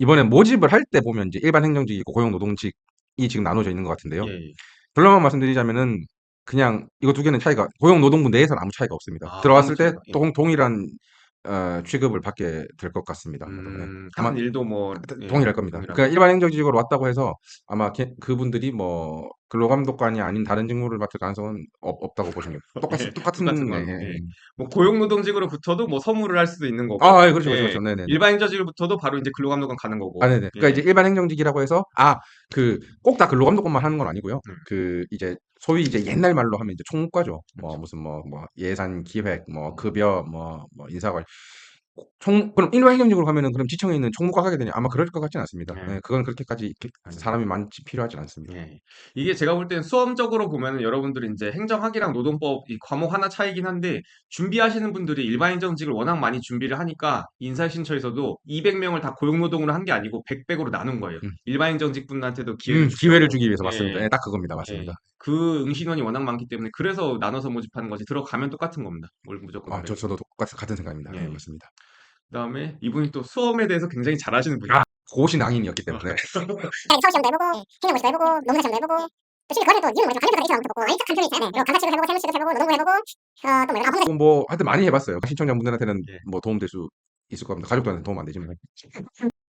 이번에 모집을 할 때 보면 이제 일반 행정직이고 고용 노동직이 지금 나눠져 있는 것 같은데요. 예, 예. 결론만 말씀드리자면은 그냥 이거 두 개는 차이가 고용 노동부 내에서는 아무 차이가 없습니다. 아, 들어왔을 아무 때 차이가, 예. 동, 동일한 어, 취급을 받게 될 것 같습니다. 네. 음, 아마 하는 일도 뭐 예, 동일할 겁니다. 동일하고. 그러니까 일반 행정직으로 왔다고 해서 아마 걔- 그분들이 뭐 근로감독관이 아닌 다른 직무를 맡을 가능성은 없, 없다고 보시면. 똑같, 예, 똑같은 똑같은 예, 거. 예, 예. 예. 뭐 고용노동직으로 붙어도 뭐 서무를 할 수도 있는 거고. 아, 예, 그렇죠, 예, 그렇죠, 그렇죠. 네네. 일반 행정직으로 붙어도 바로 이제 근로감독관 가는 거고. 아, 네네. 그러니까 예. 이제 일반 행정직이라고 해서 아, 그 꼭 다 근로감독관만 하는 건 아니고요. 음. 그 이제 소위 이제 옛날 말로 하면 이제 총무과죠. 뭐 그렇죠. 무슨 뭐 뭐 예산 기획, 뭐 급여, 뭐 뭐 인사관 총 그럼 일반 행정직으로 가면은 그럼 지청에 있는 총무과 가게 되냐? 아마 그럴 것 같지는 않습니다. 네. 예, 그건 그렇게까지 이렇게 아닙니다. 사람이 많지 필요하지 않습니다. 예. 이게 제가 볼 때는 수험적으로 보면은 여러분들이 이제 행정학이랑 노동법 이 과목 하나 차이긴 한데 준비하시는 분들이 일반 행정직을 워낙 많이 준비를 하니까 인사신청에서도 200명을 다 고용노동으로 한 게 아니고 100백으로 나눈 거예요. 음. 일반 행정직 분들한테도 기회를 음. 기회를 주기 위해서 예, 맞습니다. 예, 딱 그겁니다. 맞습니다. 예. 그 응신원이 워낙 많기 때문에 그래서 나눠서 모집하는 거지 들어가면 똑같은 겁니다. 뭘 무조건. 아, 저 저도 똑같 같은 생각입니다. 예, 예. 맞습니다. 그다음에 이분이 또 수험에 대해서 굉장히 잘하시는 분이에요. 아, 고시 낭인이었기 때문에 서울 시험도 해보고, 행정 모집도 해보고, 농사 시험도 해보고, 또 심지어 거기에 또 니은 모집 관련돼서 이시험도 보고, 완전 큰 편이 있어요. 그리고 강사치도 해보고, 세무치도 해보고, 노동부 해보고, 어, 또 뭐, 여러 가지 뭐 하여튼 많이 해봤어요. 신청자분들한테는 예. 뭐 도움 될 수 있을 겁니다. 가족들한테 도움 안 되지만.